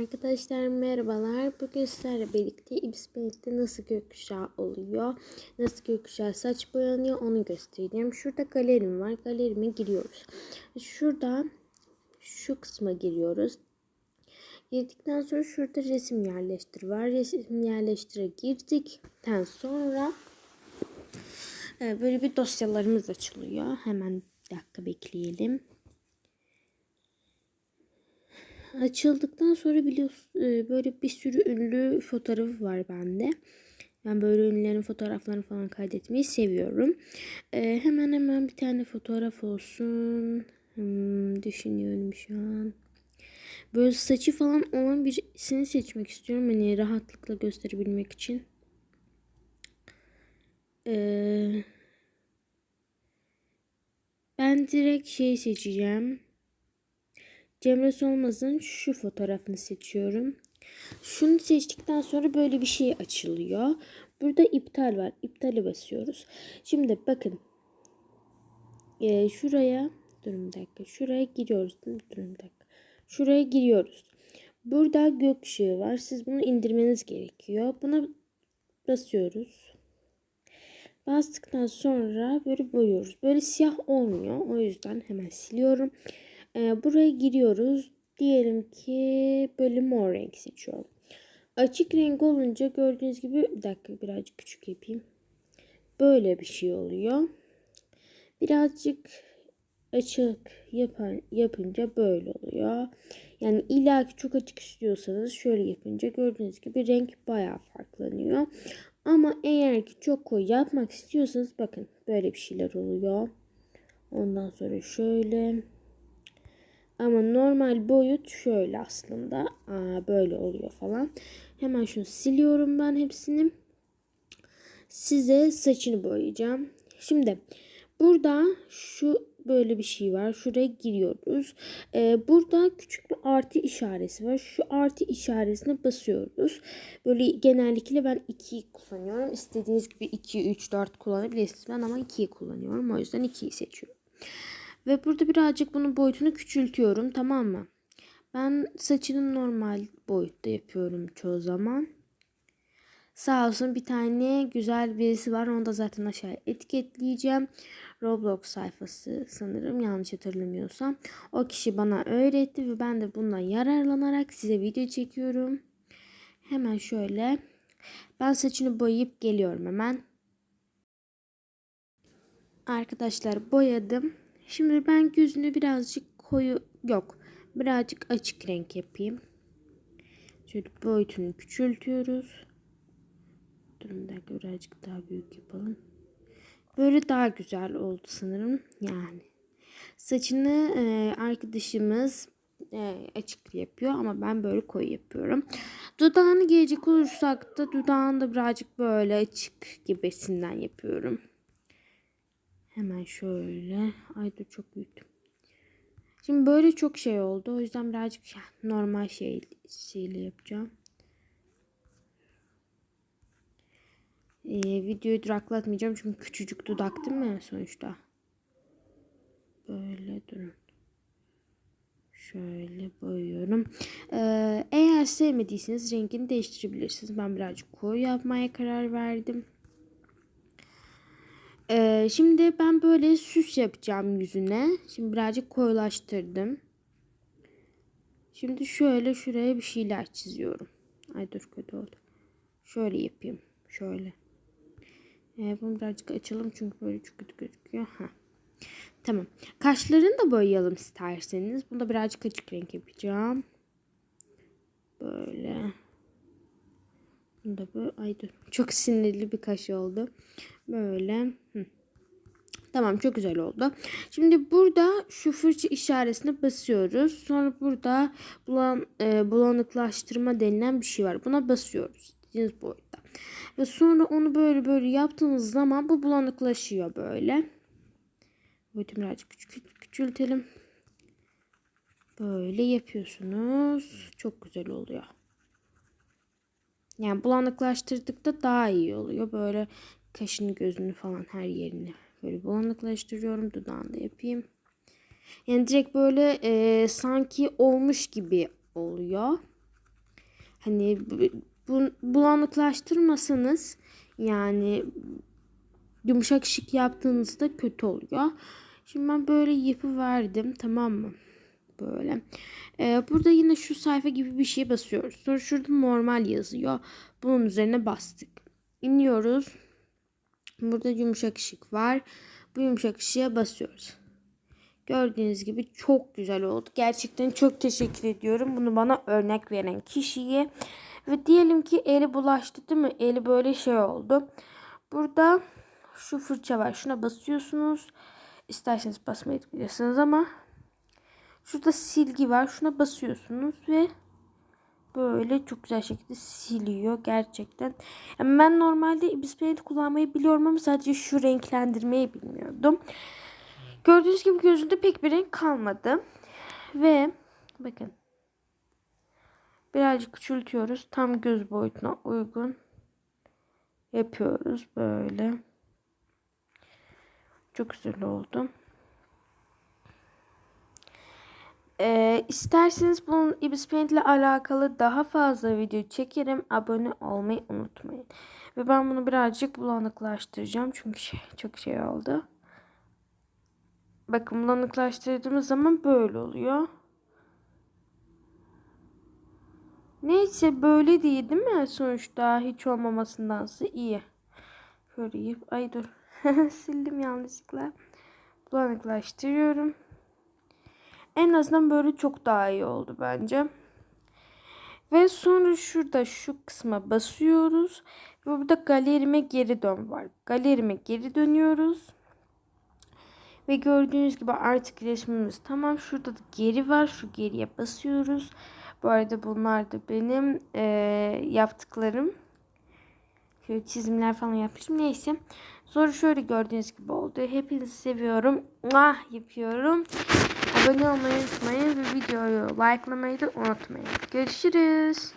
Arkadaşlar merhabalar. Bugün sizlerle birlikte Ibis Paint'te nasıl gökkuşağı oluyor, nasıl gökkuşağı saç boyanıyor onu göstereceğim. Şurada galerim var. Galerime giriyoruz. Şurada şu kısma giriyoruz. Girdikten sonra şurada resim yerleştir var. Resim yerleştire girdikten sonra e, böyle bir dosyalarımız açılıyor. Hemen bir dakika bekleyelim. Açıldıktan sonra biliyorsun e, böyle bir sürü ünlü fotoğrafı var bende. Ben böyle ünlülerin fotoğraflarını falan kaydetmeyi seviyorum. Ee, hemen hemen bir tane fotoğraf olsun. Hmm, düşünüyorum şu an. Böyle saçı falan olan birisini seçmek istiyorum. Hani rahatlıkla gösterebilmek için. Ee, ben direkt şey seçeceğim. Cemre Solmaz'ın şu fotoğrafını seçiyorum. Şunu seçtikten sonra böyle bir şey açılıyor. Burada iptal var. İptale basıyoruz. Şimdi bakın. Ee, şuraya durun bir dakika. Şuraya giriyoruz. Durun bir dakika. Şuraya giriyoruz. Burada gökkuşağı var. Siz bunu indirmeniz gerekiyor. Buna basıyoruz. Bastıktan sonra böyle boyuyoruz. Böyle siyah olmuyor. O yüzden hemen siliyorum. Ee, buraya giriyoruz. Diyelim ki böyle mor renk seçiyorum. Açık renk olunca gördüğünüz gibi bir dakika birazcık küçük yapayım. Böyle bir şey oluyor. Birazcık açık yapan, yapınca böyle oluyor. Yani illa ki çok açık istiyorsanız şöyle yapınca gördüğünüz gibi renk bayağı farklanıyor. Ama eğer ki çok koyu yapmak istiyorsanız bakın böyle bir şeyler oluyor. Ondan sonra şöyle ama normal boyut şöyle aslında. Aa, böyle oluyor falan. Hemen şunu siliyorum ben hepsini. Size saçını boyayacağım. Şimdi burada şu böyle bir şey var. Şuraya giriyoruz. Ee, burada küçük bir artı işaresi var. Şu artı işaretine basıyoruz. Böyle genellikle ben 2'yi kullanıyorum. İstediğiniz gibi 2, 3, 4 kullanabilirsiniz. Ben ama 2'yi kullanıyorum. O yüzden 2'yi seçiyorum. Ve burada birazcık bunun boyutunu küçültüyorum tamam mı? Ben saçını normal boyutta yapıyorum çoğu zaman. Sağ olsun bir tane güzel birisi var. Onu da zaten aşağıya etiketleyeceğim. Roblox sayfası sanırım yanlış hatırlamıyorsam. O kişi bana öğretti ve ben de bundan yararlanarak size video çekiyorum. Hemen şöyle. Ben saçını boyayıp geliyorum hemen. Arkadaşlar boyadım. Şimdi ben gözünü birazcık koyu yok. Birazcık açık renk yapayım. Şöyle boyutunu küçültüyoruz. Durun bir dakika birazcık daha büyük yapalım. Böyle daha güzel oldu sanırım. Yani. Saçını e, arkadaşımız e, açık yapıyor ama ben böyle koyu yapıyorum. Dudağını gelecek olursak da dudağını da birazcık böyle açık gibisinden yapıyorum. Hemen şöyle. Ay dur çok büyüktüm. Şimdi böyle çok şey oldu. O yüzden birazcık normal şey, şeyle yapacağım. Ee, videoyu duraklatmayacağım çünkü küçücük dudak değil mi sonuçta? Böyle durun. Şöyle boyuyorum. Ee, eğer sevmediyseniz rengini değiştirebilirsiniz. Ben birazcık koyu yapmaya karar verdim. Ee, şimdi ben böyle süs yapacağım yüzüne. Şimdi birazcık koyulaştırdım. Şimdi şöyle şuraya bir şeyler çiziyorum. Ay dur kötü oldu. Şöyle yapayım. Şöyle. Ee, bunu birazcık açalım çünkü böyle çok kötü gözüküyor. Ha. Tamam. Kaşlarını da boyayalım isterseniz. Bunu da birazcık açık renk yapacağım. Böyle. Bunu da böyle. Ay. Çok sinirli bir kaş oldu. Böyle. Hı. Tamam çok güzel oldu. Şimdi burada şu fırça işaretine basıyoruz. Sonra burada bulan, e, bulanıklaştırma denilen bir şey var. Buna basıyoruz. İstediğiniz boyutta. Ve sonra onu böyle böyle yaptığınız zaman bu bulanıklaşıyor böyle. Boyutu birazcık küçük, küçültelim. Böyle yapıyorsunuz. Çok güzel oluyor. Yani bulanıklaştırdıkta daha iyi oluyor. Böyle kaşını gözünü falan her yerini böyle bulanıklaştırıyorum. Dudağını da yapayım. Yani direkt böyle e, sanki olmuş gibi oluyor. Hani bu, bu, bulanıklaştırmasanız yani yumuşak şık yaptığınızda kötü oluyor. Şimdi ben böyle yapıverdim tamam mı? Böyle. Ee, burada yine şu sayfa gibi bir şeye basıyoruz. Sonra şurada normal yazıyor. Bunun üzerine bastık. İniyoruz. Burada yumuşak ışık var. Bu yumuşak ışığa basıyoruz. Gördüğünüz gibi çok güzel oldu. Gerçekten çok teşekkür ediyorum. Bunu bana örnek veren kişiye. Ve diyelim ki eli bulaştı değil mi? Eli böyle şey oldu. Burada şu fırça var. Şuna basıyorsunuz. İsterseniz basmayabilirsiniz ama şurada silgi var. Şuna basıyorsunuz ve böyle çok güzel şekilde siliyor gerçekten. Yani ben normalde ibis paint kullanmayı biliyorum ama sadece şu renklendirmeyi bilmiyordum. Gördüğünüz gibi gözünde pek bir renk kalmadı. Ve bakın birazcık küçültüyoruz. Tam göz boyutuna uygun yapıyoruz böyle. Çok güzel oldu. Ee, isterseniz bunun Ibis Paint ile alakalı daha fazla video çekerim. Abone olmayı unutmayın. Ve ben bunu birazcık bulanıklaştıracağım. Çünkü şey, çok şey oldu. Bakın bulanıklaştırdığımız zaman böyle oluyor. Neyse böyle değil değil mi? Sonuçta hiç olmamasındansa iyi. Şöyle yap. Ay dur. Sildim yanlışlıkla. Bulanıklaştırıyorum. En azından böyle çok daha iyi oldu bence. Ve sonra şurada şu kısma basıyoruz. Ve burada galerime geri dön var. Galerime geri dönüyoruz. Ve gördüğünüz gibi artık resmimiz tamam. Şurada da geri var. Şu geriye basıyoruz. Bu arada bunlar da benim e, yaptıklarım. Şöyle çizimler falan yapmışım. Neyse. Sonra şöyle gördüğünüz gibi oldu. Hepinizi seviyorum. Ah yapıyorum. Abone olmayı unutmayın ve videoyu likelamayı da unutmayın. Görüşürüz.